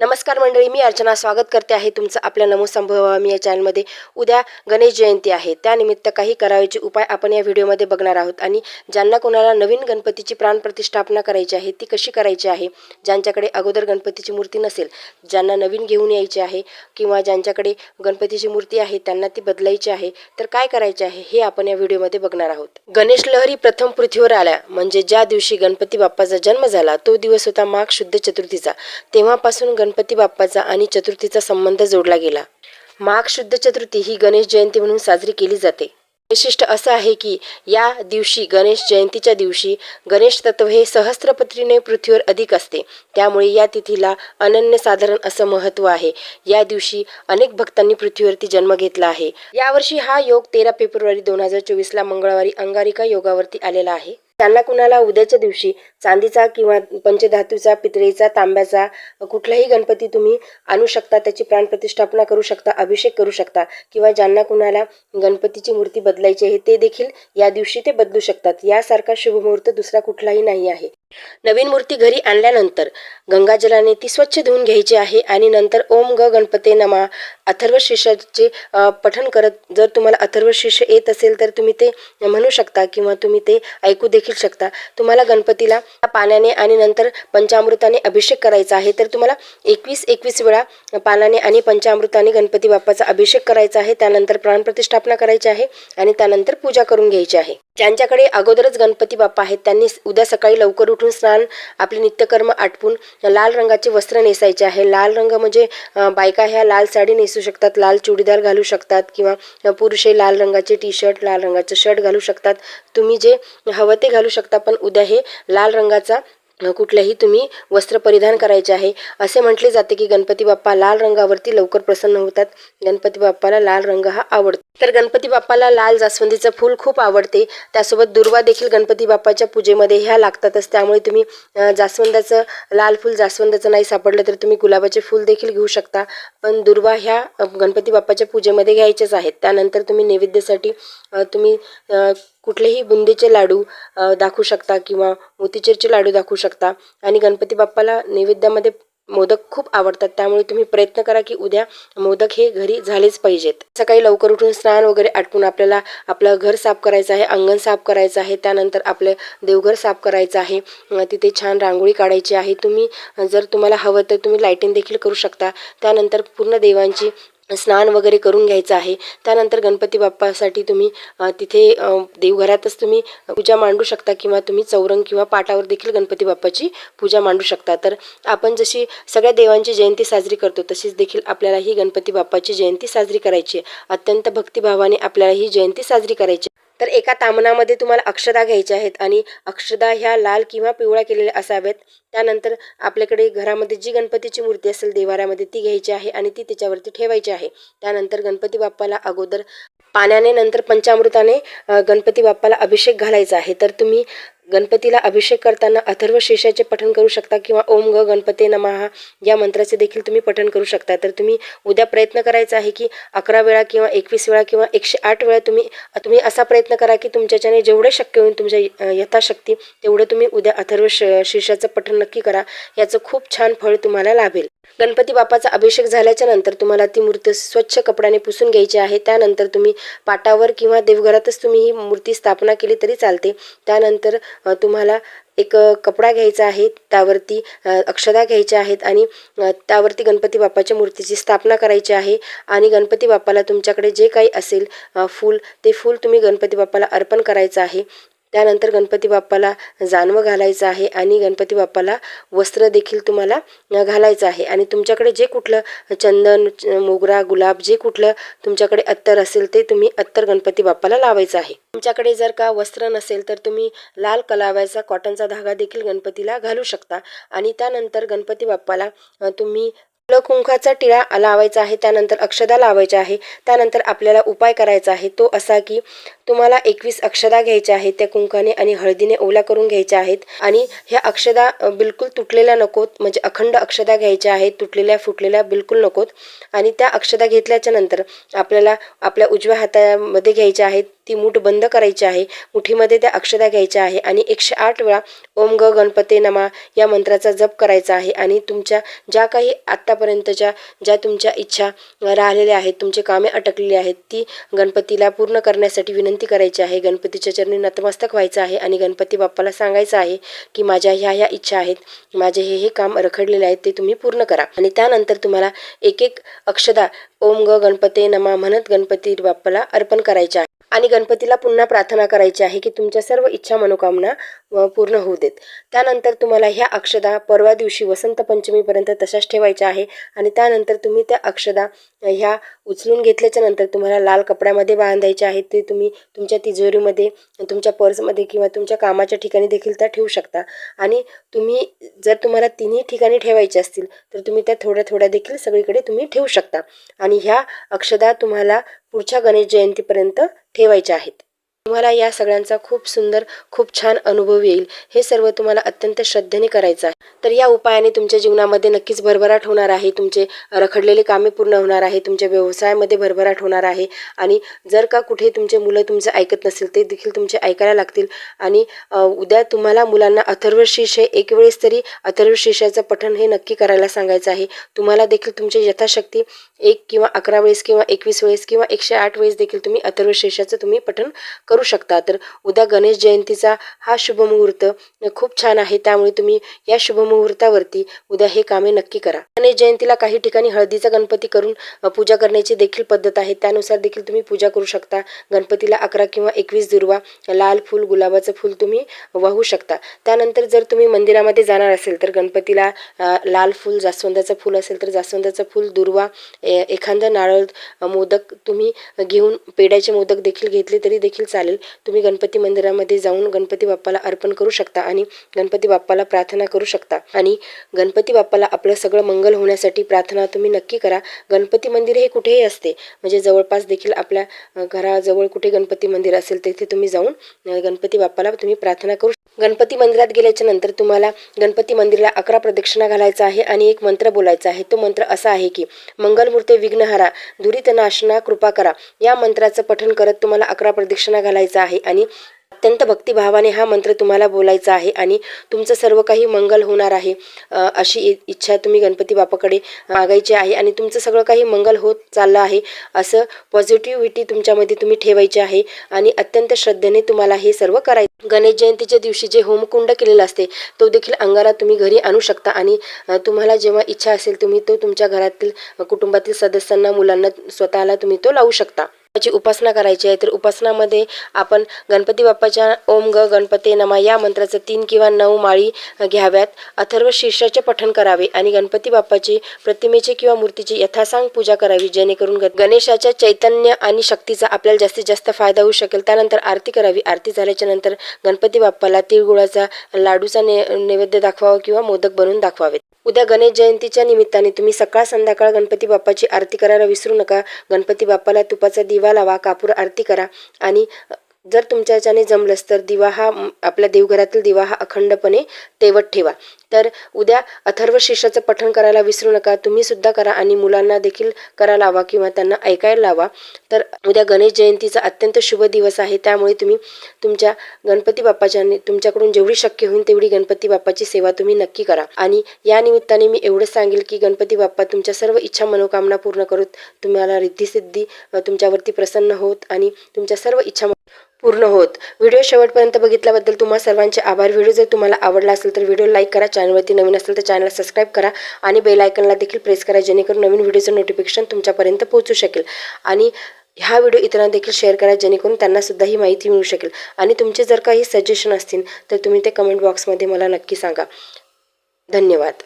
नमस्कार मंडळी मी अर्चना स्वागत करते आहे तुमचं आपल्या नमो संभवामी या चॅनलमध्ये. उद्या गणेश जयंती आहे. त्यानिमित्त काही करावयाचे उपाय आपण या व्हिडिओमध्ये बघणार आहोत आणि ज्यांना कोणाला नवीन गणपतीची प्राणप्रतिष्ठापना करायची आहे ती कशी करायची आहे ज्यांच्याकडे अगोदर गणपतीची मूर्ती नसेल ज्यांना नवीन घेऊन यायची आहे किंवा ज्यांच्याकडे गणपतीची मूर्ती आहे त्यांना ती बदलायची आहे तर काय करायचे आहे हे आपण या व्हिडिओमध्ये बघणार आहोत. गणेश लहरी प्रथम पृथ्वीवर आल्या. म्हणजे ज्या दिवशी गणपती बाप्पाचा जन्म झाला तो दिवस होता माघ शुद्ध चतुर्थीचा. तेव्हापासून गणपती बाप्पाचा आणि चतुर्थीचा संबंध जोडला गेला. माघ शुद्ध चतुर्थी ही गणेश जयंती म्हणून साजरी केली जाते. वैशिष्ट्य असं आहे की या दिवशी गणेश जयंतीच्या दिवशी गणेश तत्व हे सहस्त्रपत्रीने पृथ्वीवर अधिक असते. त्यामुळे या तिथीला अनन्यसाधारण असं महत्त्व आहे. या दिवशी अनेक भक्तांनी पृथ्वीवरती जन्म घेतला आहे. यावर्षी हा योग तेरा फेब्रुवारी दोन हजार चोवीसला मंगळवारी अंगारिका योगावरती आलेला आहे. त्यांना कुणाला उद्याच्या दिवशी चांदीचा किंवा पंचधातूचा पितळेचा तांब्याचा कुठलाही गणपती तुम्ही आणू शकता त्याची प्राणप्रतिष्ठापना करू शकता अभिषेक करू शकता किंवा ज्यांना कुणाला गणपतीची मूर्ती बदलायची आहे ते देखील या दिवशी ते बदलू शकतात. यासारखा शुभमुहूर्त दुसरा कुठलाही नाही आहे. नवीन मूर्ती घरी आणल्यानंतर गंगाजलाने ती स्वच्छ धुवून घ्यायची आहे आणि नंतर ओम ग गणपते नमा अथर्व शीर्षाचे पठन पठण करत जर तुम्हाला अथर्व शीर्ष येत असेल तर तुम्ही ते म्हणू शकता किंवा तुम्ही ते ऐकू देखील शकता. तुम्हाला गणपतीला पाण्याने आणि नंतर पंचामृताने अभिषेक करायचा आहे तर तुम्हाला एकवीस एकवीस वेळा पाण्याने आणि पंचामृताने गणपती बाप्पाचा अभिषेक करायचा आहे. त्यानंतर प्राणप्रतिष्ठापना करायची आहे आणि त्यानंतर पूजा करून घ्यायची आहे. ज्यांच्याकडे अगोदरच गणपती बाप्पा आहेत त्यांनी उद्या सकाळी लवकर उठून स्नान आपले नित्यकर्म आटपून लाल रंगाचे वस्त्र नेसायचे आहे. लाल रंग म्हणजे बायका ह्या लाल साडी नेसू शकतात लाल चुडीदार घालू शकतात किंवा पुरुष हे लाल रंगाचे टी शर्ट लाल रंगाचे शर्ट घालू शकतात. तुम्ही जे हवं ते घालू शकता पण उद्या हे लाल रंगाचा कुठलंही तुम्ही वस्त्र परिधान करायचे आहे. असे म्हटले जाते की गणपती बाप्पा लाल रंगावरती लवकर प्रसन्न होतात. गणपती बाप्पाला लाल रंग हा आवडतो. तर गणपती बाप्पाला लाल जास्वंदीचं फूल खूप आवडते. त्यासोबत दुर्वा देखील गणपती बाप्पाच्या पूजेमध्ये ह्या लागतातच. त्यामुळे तुम्ही जास्वंदाचं लाल फूल जास्वंदाचं नाही सापडलं तर तुम्ही गुलाबाचे फूल देखील घेऊ शकता. पण दुर्वा ह्या गणपती बाप्पाच्या पूजेमध्ये घ्यायच्याच आहेत. त्यानंतर तुम्ही नैवेद्यासाठी तुम्ही कुठलेही बुंदीचे लाडू दाखवू शकता किंवा मोतीचूरचे लाडू दाखवू शकता. आणि गणपती बाप्पाला नैवेद्यामध्ये मोदक खूप आवडतात. त्यामुळे तुम्ही प्रयत्न करा की उद्या मोदक हे घरी झालेच पाहिजेत. सकाळी लवकर उठून स्नान वगैरे आटपून आपल्याला आपलं घर साफ करायचं आहे अंगण साफ करायचं आहे. त्यानंतर आपलं देवघर साफ करायचं आहे. तिथे छान रांगोळी काढायची आहे. तुम्ही जर तुम्हाला हवं तर तुम्ही लाईटिंग देखील करू शकता. त्यानंतर पूर्ण देवांची स्नान वगैरे करून घ्यायचं आहे. त्यानंतर गणपती बाप्पासाठी तुम्ही तिथे देवघरातच तुम्ही पूजा मांडू शकता किंवा तुम्ही चौरंग किंवा पाटावर देखील गणपती बाप्पाची पूजा मांडू शकता. तर आपण जशी सगळ्या देवांची जयंती साजरी करतो तशीच देखील आपल्याला ही गणपती बाप्पाची जयंती साजरी करायची अत्यंत भक्तिभावाने आपल्याला ही जयंती साजरी करायची तर एका तामणामध्ये तुम्हाला अक्षदा घ्यायच्या आहेत आणि अक्षदा ह्या लाल किंवा पिवळ्या केलेल्या असाव्यात. त्यानंतर आपल्याकडे घरामध्ये जी गणपतीची मूर्ती असेल देवाऱ्यामध्ये ती घ्यायची आहे आणि ती त्याच्यावरती ठेवायची आहे. त्यानंतर गणपती बाप्पाला अगोदर पाण्याने नंतर पंचामृताने गणपती बाप्पाला अभिषेक घालायचा आहे. तर तुम्ही गणपतीला अभिषेक करताना अथर्व शेषाचे पठण करू शकता किंवा ओम ग गणपते नमहा या मंत्राचे देखील तुम्ही पठण करू शकता. तर तुम्ही उद्या प्रयत्न करायचा आहे की अकरा वेळा किंवा एकवीस वेळा किंवा एकशे आठ वेळा तुम्ही तुम्ही असा प्रयत्न करा की तुमच्याच्याने जेवढे शक्य होईल तुमच्या यथाशक्ती तेवढं तुम्ही उद्या अथर्व श शीर्षाचं पठण नक्की करा. याचं खूप छान फळ तुम्हाला लाभेल. गणपती बाप्पाचा अभिषेक झाल्याच्यानंतर तुम्हाला ती मूर्ती स्वच्छ कपड्याने पुसून घ्यायची आहे. त्यानंतर तुम्ही पाटावर किंवा देवघरातच तुम्ही ही मूर्ती स्थापना केली तरी चालते. त्यानंतर तुम्हाला एक कपडा घ्यायचा आहे. त्यावरती अक्षदा घ्यायच्या आहेत आणि त्यावरती गणपती बाप्पाच्या मूर्तीची स्थापना करायची आहे. आणि गणपती बाप्पाला तुमच्याकडे जे काही असेल फूल ते फूल तुम्ही गणपती बाप्पाला अर्पण करायचं आहे. त्यानंतर गणपती बाप्पाला जानवं घालायचं आहे आणि गणपती बाप्पाला वस्त्र देखील तुम्हाला घालायचं आहे. आणि तुमच्याकडे जे कुठलं चंदन मोगरा गुलाब जे कुठलं तुमच्याकडे अत्तर असेल ते तुम्ही अत्तर गणपती बाप्पाला लावायचं आहे. तुमच्याकडे जर का वस्त्र नसेल तर तुम्ही लाल कलाव्याचा कॉटनचा धागा देखील गणपतीला घालू शकता. आणि त्यानंतर गणपती बाप्पाला तुम्ही कुंखाचा टिळा लावायचा आहे त्यानंतर अक्षदा लावायच्या आहे त्यानंतर आपल्याला उपाय करायचा आहे. तो असा की तुम्हाला एकवीस अक्षदा घ्यायच्या आहेत त्या कुंकाने आणि हळदीने ओल्या करून घ्यायच्या आहेत आणि ह्या अक्षदा बिलकुल तुटलेल्या नकोत म्हणजे अखंड अक्षदा घ्यायच्या आहेत तुटलेल्या फुटलेल्या बिलकुल नकोत आणि त्या अक्षदा घेतल्याच्या नंतर आपल्याला आपल्या उजव्या हातामध्ये घ्यायच्या आहेत ती मूठ बंद करायची आहे मुठीमध्ये त्या अक्षदा घ्यायच्या आहे आणि एकशे आठ वेळा ओम ग गणपते नमा या मंत्राचा जप करायचा आहे आणि तुमच्या ज्या काही आत्तापर्यंतच्या ज्या तुमच्या इच्छा राहिलेल्या आहेत तुमचे कामे अटकलेली आहेत ती गणपतीला पूर्ण करण्यासाठी विनंती करायची आहे. गणपतीच्या चरणी नतमस्तक व्हायचं आहे आणि गणपती बाप्पाला सांगायचं आहे की माझ्या ह्या ह्या इच्छा आहेत. माझे हे हे काम रखडलेले आहेत ते तुम्ही पूर्ण करा. आणि त्यानंतर तुम्हाला एक एक अक्षदा ओम ग गणपते नमा म्हणत गणपती बाप्पाला अर्पण करायचे आहे. आणि गणपतीला पुन्हा प्रार्थना करायची आहे की तुमच्या सर्व इच्छा मनोकामना पूर्ण होऊ देत. त्यानंतर तुम्हाला ह्या अक्षदा परवा दिवशी वसंत पंचमीपर्यंत तशाच ठेवायच्या आहे आणि त्यानंतर तुम्ही त्या अक्षदा ह्या उचलून घेतल्याच्या नंतर तुम्हाला लाल कपड्यामध्ये बांधायच्या आहेत. ते तुम्ही तुमच्या तिजोरीमध्ये तुमच्या पर्समध्ये किंवा तुमच्या कामाच्या ठिकाणी देखील त्या ठेवू शकता. आणि तुम्ही जर तुम्हाला तिन्ही ठिकाणी ठेवायचे असतील तर तुम्ही त्या थोड्या थोड्या देखील सगळीकडे तुम्ही ठेवू शकता. आणि ह्या अक्षदा तुम्हाला पुढच्या गणेश जयंतीपर्यंत ठेवायच्या आहेत. तुम्हाला या सगळ्यांचा खूप सुंदर खूप छान अनुभव येईल. हे सर्व तुम्हाला अत्यंत श्रद्धेने करायचं आहे. तर या उपायाने तुमच्या जीवनामध्ये नक्कीच भरभराट होणार आहे. तुमचे रखडलेले कामे पूर्ण होणार आहे. तुमच्या व्यवसायामध्ये भरभराट होणार आहे. आणि जर का कुठे तुमचे मुलं तुमचं ऐकत नसेल ते देखील तुमचे ऐकायला लागतील. आणि उद्या तुम्हाला मुलांना अथर्वशीर्ष हे एक वेळेस तरी अथर्वशीर्षाचं पठण हे नक्की करायला सांगायचं आहे. तुम्हाला देखील तुमची यथाशक्ती एक किंवा अकरा वेळेस किंवा एकवीस वेळेस किंवा एकशे आठ वेळेस देखील तुम्ही अथर्वशीर्षाचं तुम्ही पठण करू शकता. तर उद्या गणेश जयंतीचा हा शुभमुहूर्त खूप छान आहे. त्यामुळे तुम्ही या शुभमुहूर्तावरती उद्या हे कामे नक्की करा. गणेश जयंतीला काही ठिकाणी हळदीचा गणपती करून पूजा करण्याची देखील पद्धत आहे. त्यानुसार देखील तुम्ही पूजा करू शकता. गणपतीला अकरा किंवा एकवीस दुर्वा लाल फूल गुलाबाचं फूल तुम्ही वाहू शकता. त्यानंतर जर तुम्ही मंदिरामध्ये जाणार असेल तर गणपतीला लाल फूल जास्वंदाचं फूल असेल तर जास्वंदाचं फूल दुर्वा ए- नारळ मोदक तुम्ही घेऊन पेड्याचे मोदक देखील घेतले तरी देखील चालेल. तुम्ही गणपती मंदिरामध्ये जाऊन गणपती बाप्पाला अर्पण करू शकता आणि गणपती बाप्पाला प्रार्थना करू शकता. आणि गणपती बाप्पाला आपलं सगळं मंगल होण्यासाठी प्रार्थना तुम्ही नक्की करा. गणपती मंदिर हे कुठेही असते. म्हणजे जवळपास देखील आपल्या घराजवळ कुठे गणपती मंदिर असेल तेथे तुम्ही जाऊन गणपती बाप्पाला तुम्ही प्रार्थना करू गणपती मंदिरात गेल्याच्यानंतर तुम्हाला गणपती मंदिराला अकरा प्रदक्षिणा घालायचा आहे आणि एक मंत्र बोलायचा आहे. तो मंत्र असा आहे की मंगलमूर्ती विघ्नहरा दुरित नाशना कृपा करा. या मंत्राचं पठण करत तुम्हाला अकरा प्रदक्षिणा घालायचा आहे आणि अत्यंत भक्तिभावाने हा मंत्र तुम्हाला बोलायचा आहे आणि तुमचं सर्व काही मंगल होणार आहे अशी इ- इच्छा तुम्ही गणपती बापाकडे मागायची आहे आणि तुमचं सगळं काही मंगल होत चाललं आहे असं पॉझिटिव्हिटी तुमच्यामध्ये तुम्ही ठेवायची आहे आणि अत्यंत श्रद्धेने तुम्हाला हे सर्व करायचं. गणेश जयंतीच्या दिवशी जे होमकुंड केलेलं असते तो देखील अंगारा तुम्ही घरी आणू शकता आणि तुम्हाला जेव्हा इच्छा असेल तुम्ही तो तुमच्या घरातील कुटुंबातील सदस्यांना मुलांना स्वतःला तुम्ही तो लावू शकता. ची उपासना करायची आहे तर उपासनामध्ये आपण गणपती बाप्पाच्या ओम ग गणपती नमा या मंत्राचं तीन किंवा नऊ माळी घ्याव्यात. अथर्व शीर्षाचे पठण करावे आणि गणपती बाप्पाची प्रतिमेची किंवा मूर्तीची यथासांग पूजा करावी जेणेकरून गणेशाच्या चैतन्य आणि शक्तीचा आपल्याला जास्तीत जास्त फायदा होऊ शकेल. त्यानंतर आरती करावी. आरती झाल्याच्यानंतर गणपती बाप्पाला तिळगुळाचा लाडूचा ने नैवेद्य दाखवावा किंवा मोदक बनवून दाखवावेत. उद्या गणेश जयंतीच्या निमित्ताने तुम्ही सकाळ संध्याकाळ गणपती बाप्पाची आरती करायला विसरू नका. गणपती बाप्पाला तुपाचा दिवा लावा कापूर आरती करा. आणि जर तुमच्या याच्याने जमलंच तर दिवा हा आपल्या देवघरातील दिवा हा अखंडपणे तेवत ठेवा. तर उद्या अथर्व शीर्षाचं पठण करायला विसरू नका. तुम्ही सुद्धा करा आणि मुलांना देखील करायला लावा किंवा त्यांना ऐकायला लावा. तर उद्या गणेश जयंतीचा अत्यंत शुभ दिवस आहे. त्यामुळे तुम्ही तुमच्या गणपती बाप्पाच्या तुमच्याकडून जेवढी शक्य होईल तेवढी गणपती बाप्पाची सेवा तुम्ही नक्की करा. आणि या निमित्ताने मी एवढंच सांगेल की गणपती बाप्पा तुमच्या सर्व इच्छा मनोकामना पूर्ण करत तुम्हाला रिद्धिसिद्धी तुमच्यावरती प्रसन्न होत आणि तुमच्या सर्व इच्छा पूर्ण होत. व्हिडिओ शेवटपर्यंत बघितल्याबद्दल तुम्हा सर्वांचे आभार. व्हिडिओ जर तुम्हाला आवडला असेल तर व्हिडिओ लाईक करा चॅनलवरती नवीन असेल तर चॅनल सबस्क्राईब करा आणि बेल आयकनला देखील प्रेस करा जेणेकरून नवीन व्हिडिओचं नोटिफिकेशन तुमच्यापर्यंत पोहोचू शकेल. आणि हा व्हिडिओ इतरांना देखील शेअर करा जेणेकरून त्यांना सुद्धा ही माहिती मिळू शकेल. आणि तुमचे जर काही सजेशन असतील तर तुम्ही ते कमेंट बॉक्समध्ये मला नक्की सांगा. धन्यवाद.